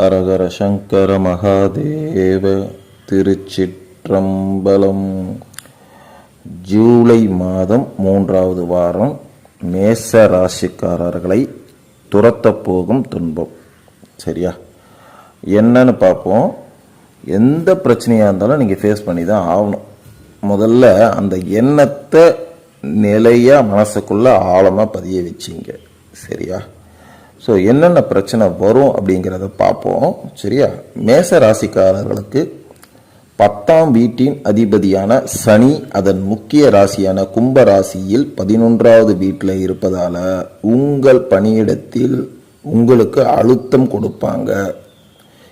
ஹரஹர சங்கர மகாதேவ திருச்சிற்றம்பலம். ஜூலை மாதம் மூன்றாவது வாரம் மேச ராசிக்காரர்களை துரத்தப் போகும் துன்பம். சரியா? என்னன்னு பார்ப்போம். எந்த பிரச்சனையாக இருந்தாலும் நீங்கள் ஃபேஸ் பண்ணி தான் ஆகணும். முதல்ல அந்த எண்ணத்தை நிலையாக மனசுக்குள்ளே ஆழமாக பதிய வச்சிங்க. சரியா? ஸோ என்னென்ன பிரச்சனை வரும் அப்படிங்கிறத பார்ப்போம். சரியா? மேச ராசிக்காரர்களுக்கு பத்தாம் வீட்டின் அதிபதியான சனி அதன் முக்கிய ராசியான கும்ப ராசியில் பதினொன்றாவது வீட்டில் இருப்பதால் உங்கள் பணியிடத்தில் உங்களுக்கு அழுத்தம் கொடுப்பாங்க.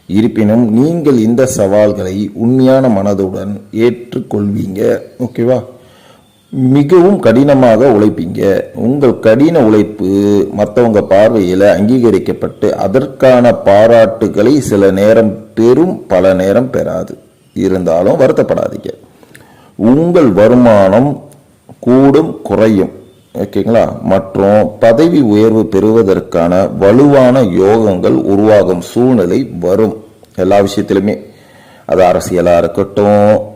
இருப்பினும் நீங்கள் இந்த சவால்களை உண்மையான மனதுடன் ஏற்றுக்கொள்வீங்க. ஓகேவா? மிகவும் கடினமாக உழைப்பீங்க. உங்கள் கடின உழைப்பு மற்றவங்க பார்வையில் அங்கீகரிக்கப்பட்டு அதற்கான பாராட்டுகளை சில நேரம் பெறும் பல நேரம் பெறாது. இருந்தாலும் வருத்தப்படாதீங்க. உங்கள் வருமானம் கூடும் குறையும். ஓகேங்களா? மற்றும் பதவி உயர்வு பெறுவதற்கான வலுவான யோகங்கள் உருவாகும் சூழ்நிலை வரும். எல்லா விஷயத்திலுமே. அது அரசியலாக இருக்கட்டும்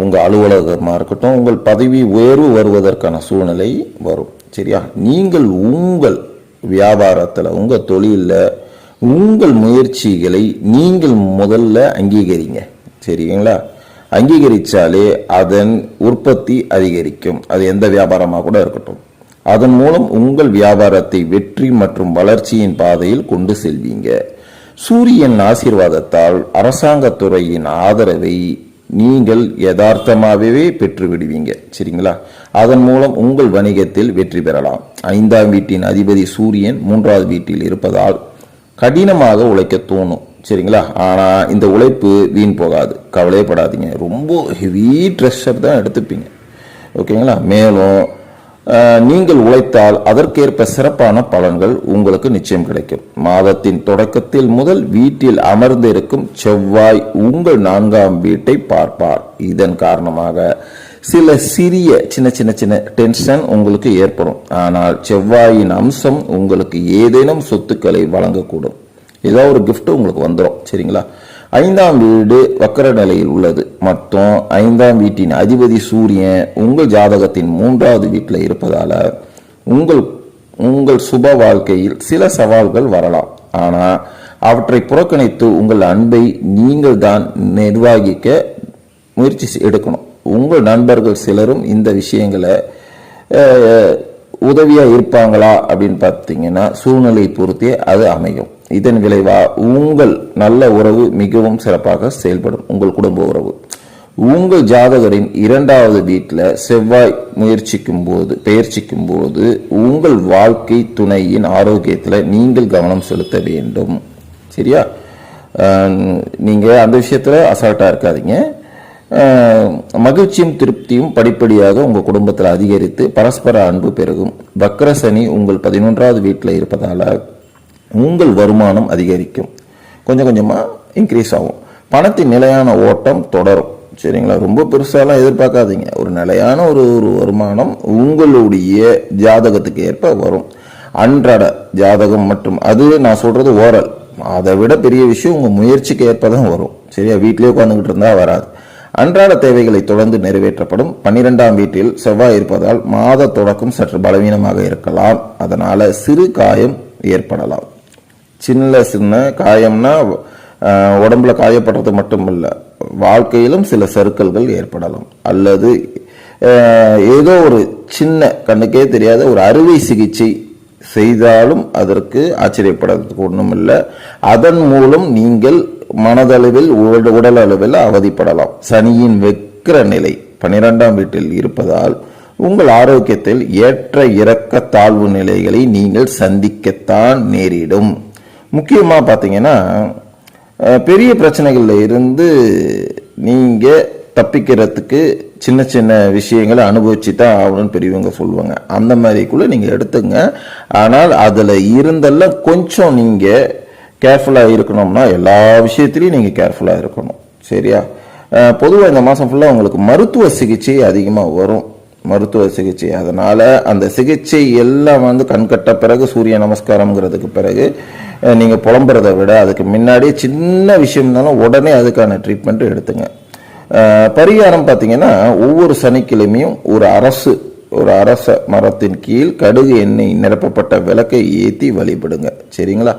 உங்கள் அலுவலகமாக இருக்கட்டும் உங்கள் பதவி உயர்வு வருவதற்கான சூழ்நிலை வரும். சரியா? நீங்கள் உங்கள் வியாபாரத்தில் உங்கள் தொழிலில் உங்கள் முயற்சிகளை நீங்கள் முதல்ல அங்கீகரிங்க. சரிங்களா? அங்கீகரித்தாலே அதன் உற்பத்தி அதிகரிக்கும். அது எந்த வியாபாரமாக கூட இருக்கட்டும். அதன் மூலம் உங்கள் வியாபாரத்தை வெற்றி மற்றும் வளர்ச்சியின் பாதையில் கொண்டு செல்வீங்க. சூரியன் ஆசீர்வாதத்தால் அரசாங்கத்துறையின் ஆதரவை நீங்கள் யதார்த்தமாகவே பெற்று விடுவீங்க சரிங்களா? அதன் மூலம் உங்கள் வணிகத்தில் வெற்றி பெறலாம். ஐந்தாம் வீட்டின் அதிபதி சூரியன் மூன்றாவது வீட்டில் இருப்பதால் கடினமாக உழைக்க தோணும். சரிங்களா? ஆனால் இந்த உழைப்பு வீண் போகாது. கவலையப்படாதீங்க. ரொம்ப ஹெவி ட்ரெஷர் தான் எடுத்துப்பீங்க. ஓகேங்களா? மேலும் நீங்கள் உழைத்தால் அதற்கேற்ப சிறப்பான பலன்கள் உங்களுக்கு நிச்சயம் கிடைக்கும். மாதத்தின் தொடக்கத்தில் முதல் வீட்டில் அமர்ந்திருக்கும் செவ்வாய் உங்கள் நான்காம் வீட்டை பார்ப்பார். இதன் காரணமாக சில சிறிய சின்ன சின்ன சின்ன டென்ஷன் உங்களுக்கு ஏற்படும். ஆனால் செவ்வாயின் அம்சம் உங்களுக்கு ஏதேனும் சொத்துக்களை வழங்கக்கூடும். ஏதோ ஒரு கிஃப்ட் உங்களுக்கு வந்துடும் சரிங்களா? ஐந்தாம் வீடு வக்கர நிலையில் உள்ளது. மற்றும் ஐந்தாம் வீட்டின் அதிபதி சூரியன் உங்கள் ஜாதகத்தின் மூன்றாவது வீட்டில் இருப்பதால் உங்கள் உங்கள் சுப வாழ்க்கையில் சில சவால்கள் வரலாம். ஆனால் அவற்றை புறக்கணித்து உங்கள் அன்பை நீங்கள் தான் நிர்வகிக்க முயற்சி எடுக்கணும். உங்கள் நண்பர்கள் சிலரும் இந்த விஷயங்களை உதவியாக இருப்பாங்களா அப்படின்னு பார்த்தீங்கன்னா சூழ்நிலையை பொறுத்தே அது அமையும். இதன் விளைவா உங்கள் நல்ல உறவு மிகவும் சிறப்பாக செயல்படும் உங்கள் குடும்ப உறவு. உங்கள் ஜாதகரின் இரண்டாவது வீட்டில் செவ்வாய் முயற்சிக்கும் போது பெயர்ச்சிக்கும் போது உங்கள் வாழ்க்கை துணையின் ஆரோக்கியத்தில் நீங்கள் கவனம் செலுத்த வேண்டும். சரியா? நீங்கள் அந்த விஷயத்தில் அசால்ட்டாக இருக்காதீங்க. மகிழ்ச்சியும் திருப்தியும் படிப்படியாக உங்கள் குடும்பத்தில் அதிகரித்து பரஸ்பர அன்பு பெருகும். வக்கர சனி உங்கள் பதினொன்றாவது வீட்டில் இருப்பதால் உங்கள் வருமானம் அதிகரிக்கும். கொஞ்சம் கொஞ்சமாக இன்க்ரீஸ் ஆகும். பணத்தின் நிலையான ஓட்டம் தொடரும். சரிங்களா? ரொம்ப பெருசாலாம் எதிர்பார்க்காதீங்க. ஒரு நிலையான ஒரு ஒரு வருமானம் உங்களுடைய ஜாதகத்துக்கு ஏற்ப வரும். அன்றாட ஜாதகம் மற்றும் அது நான் சொல்கிறது ஓரல். அதை விட பெரிய விஷயம் உங்கள் முயற்சிக்கு ஏற்ப தான் வரும். சரியா? வீட்டிலே உட்காந்துக்கிட்டு இருந்தால் வராது. அன்றாட தேவைகளை தொடர்ந்து நிறைவேற்றப்படும். பன்னிரெண்டாம் வீட்டில் செவ்வாய் இருப்பதால் மாத தொடக்கம் சற்று பலவீனமாக இருக்கலாம். அதனால் சிறு காயம் ஏற்படலாம். சின்ன சின்ன காயம்னா உடம்புல காயப்படுறது மட்டும் வாழ்க்கையிலும் சில சறுக்கல்கள் ஏற்படலாம். அல்லது ஏதோ ஒரு சின்ன கண்ணுக்கே தெரியாத ஒரு அறுவை சிகிச்சை செய்தாலும் அதற்கு ஆச்சரியப்படுறதுக்கு ஒன்றும் இல்லை அதன் மூலம் நீங்கள் மனதளவில் உடல் அளவில் அவதிப்படலாம். சனியின் வெக்கிர நிலை பனிரெண்டாம் வீட்டில் இருப்பதால் உங்கள் ஆரோக்கியத்தில் ஏற்ற இறக்க தாழ்வு நிலைகளை நீங்கள் சந்திக்கத்தான் நேரிடும். முக்கியமாக பார்த்தீங்கன்னா பெரிய பிரச்சனைகளில் இருந்து நீங்கள் தப்பிக்கிறதுக்கு சின்ன சின்ன விஷயங்களை அனுபவிச்சு தான் ஆகணும்னு பெரியவங்க சொல்லுவாங்க. அந்த மாதிரிக்குள்ளே நீங்கள் எடுத்துங்க. ஆனால் அதில் இருந்தெல்லாம் கொஞ்சம் நீங்கள் கேர்ஃபுல்லாக இருக்கணும்னா எல்லா விஷயத்துலையும் நீங்கள் கேர்ஃபுல்லாக இருக்கணும். சரியா? பொதுவாக இந்த மாதம் ஃபுல்லாக உங்களுக்கு மருத்துவ சிகிச்சை அதிகமாக வரும். மருத்துவ சிகிச்சை. அதனால் அந்த சிகிச்சை எல்லாம் வந்து கண்கட்ட பிறகு சூரிய நமஸ்காரங்கிறதுக்கு பிறகு நீங்கள் புலம்புறத புலம்புறதை விட அதுக்கு முன்னாடி சின்ன விஷயம் இருந்தாலும் உடனே அதுக்கான ட்ரீட்மெண்ட் எடுத்துங்க. பரிகாரம் பார்த்தீங்கன்னா ஒவ்வொரு சனிக்கிழமையும் ஒரு அரசு ஒரு அரச மரத்தின் கீழ் கடுகு எண்ணெய் நிரப்பப்பட்ட விளக்கை ஏற்றி வழிபடுங்க. சரிங்களா?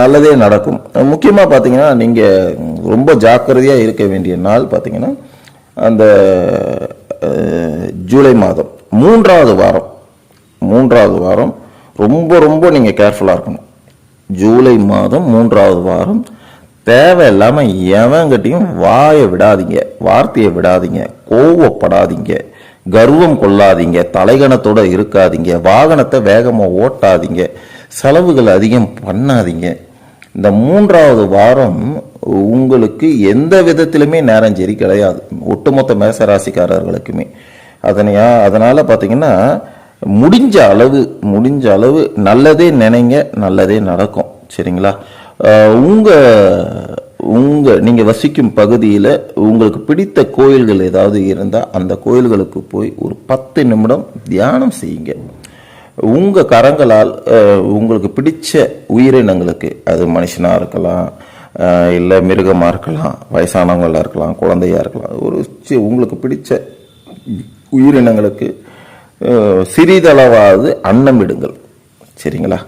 நல்லதே நடக்கும். முக்கியமாக பார்த்தீங்கன்னா நீங்கள் ரொம்ப ஜாக்கிரதையாக இருக்க வேண்டிய நாள் பார்த்தீங்கன்னா அந்த ஜூலை மாதம். மூன்றாவது வாரம். மூன்றாவது வாரம். ரொம்ப ரொம்ப நீங்கள் கேர்ஃபுல்லாக இருக்கணும். ஜூலை மாதம் மூன்றாவது வாரம். தேவையில்லாமல் எவங்கிட்டையும் வாயை விடாதீங்க. வார்த்தையை விடாதீங்க. கோவப்படாதீங்க. கர்வம் கொள்ளாதீங்க. தலைகணத்தோட இருக்காதீங்க. வாகனத்தை வேகமாக ஓட்டாதீங்க. செலவுகள் அதிகம் பண்ணாதீங்க. இந்த மூன்றாவது வாரம் உங்களுக்கு எந்த விதத்திலுமே நேரம் சரி கிடையாது. ஒட்டுமொத்த மேசராசிக்காரர்களுக்குமே. அதனையா அதனால் பார்த்தீங்கன்னா முடிஞ்ச அளவு முடிஞ்ச அளவு நல்லதே நினைங்க நல்லதே நடக்கும். சரிங்களா? உங்கள் உங்கள் நீங்கள் வசிக்கும் பகுதியில் உங்களுக்கு பிடித்த கோயில்கள் ஏதாவது இருந்தால் அந்த கோயில்களுக்கு போய் ஒரு பத்து நிமிடம் தியானம் செய்யுங்க. உங்கள் கரங்களால் உங்களுக்கு பிடிச்ச உயிரினங்களுக்கு அது மனுஷனாக இருக்கலாம் இல்லை மிருகமாக இருக்கலாம் வயசானவங்களாக இருக்கலாம் குழந்தையாக இருக்கலாம் ஒரு உங்களுக்கு பிடிச்ச உயிரினங்களுக்கு சிறிதளவாவது அன்னமிடுங்கள் சரிங்களா?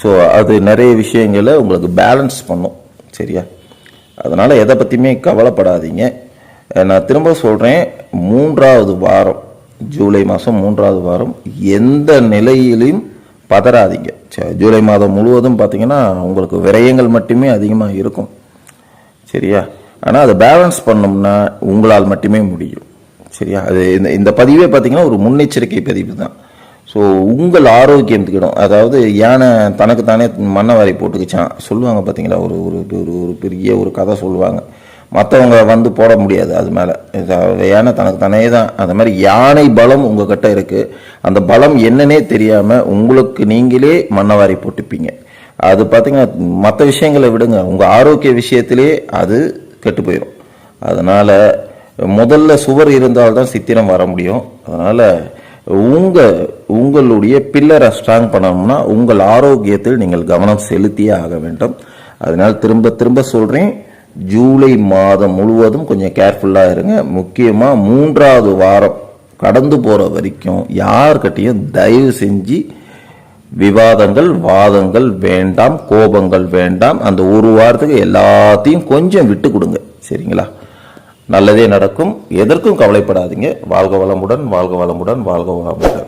ஸோ அது நிறைய விஷயங்களை உங்களுக்கு பேலன்ஸ் பண்ணும். சரியா? அதனால் எதை பற்றியுமே கவலைப்படாதீங்க. நான் திரும்ப சொல்கிறேன் மூன்றாவது வாரம் ஜூலை மாதம் மூன்றாவது வாரம் எந்த நிலையிலையும் பதறாதீங்க. ச- ஜூலை மாதம் முழுவதும் பார்த்தீங்கன்னா உங்களுக்கு விரயங்கள் மட்டுமே அதிகமாக இருக்கும். சரியா? ஆனால் அதை பேலன்ஸ் பண்ணோம்னா உங்களால் மட்டுமே முடியும். சரியா? அது இந்த இந்த பதிவே பார்த்தீங்கன்னா ஒரு முன்னெச்சரிக்கை பதிவு தான். ஸோ உங்கள் ஆரோக்கியத்துக்கிடும் அதாவது யானை தனக்கு தானே மண்ணை வாரி போட்டுக்கிச்சான். சொல்லுவாங்க பார்த்தீங்களா ஒரு ஒரு ஒரு ஒரு பெரிய ஒரு கதை சொல்லுவாங்க. மற்றவங்க வந்து போட முடியாது அது மேலே. யானை தனக்கு தானே தான் அது மாதிரி யானை பலம் உங்ககிட்ட இருக்குது அந்த பலம் என்னன்னே தெரியாமல் உங்களுக்கு நீங்களே மண்ணவாரி போட்டுப்பீங்க. அது பார்த்தீங்கன்னா மற்ற விஷயங்களை விடுங்க. உங்கள் ஆரோக்கிய விஷயத்திலே அது கெட்டு போயிடும் அதனால் முதல்ல சுவர் இருந்தால்தான் சித்திரம் வர முடியும். அதனால் உங்கள் உங்களுடைய பில்லரை ஸ்ட்ராங் பண்ணணும்னா உங்கள் ஆரோக்கியத்தில் நீங்கள் கவனம் செலுத்தியே ஆக வேண்டும். அதனால் திரும்ப திரும்ப சொல்கிறேன் ஜூலை மாதம் முழுவதும் கொஞ்சம் கேர்ஃபுல்லாக இருங்க. முக்கியமாக மூன்றாவது வாரம் கடந்து போகிற வரைக்கும் யார்கிட்டையும் தயவு செஞ்சு விவாதங்கள் வாதங்கள் வேண்டாம் கோபங்கள் வேண்டாம். அந்த ஒரு வாரத்துக்கு எல்லாத்தையும் கொஞ்சம் விட்டு கொடுங்க. சரிங்களா? நல்லதே நடக்கும். எதற்கும் கவலைப்படாதீங்க. வாழ்க வளமுடன் வாழ்க வளமுடன் வாழ்க வளமுடன்.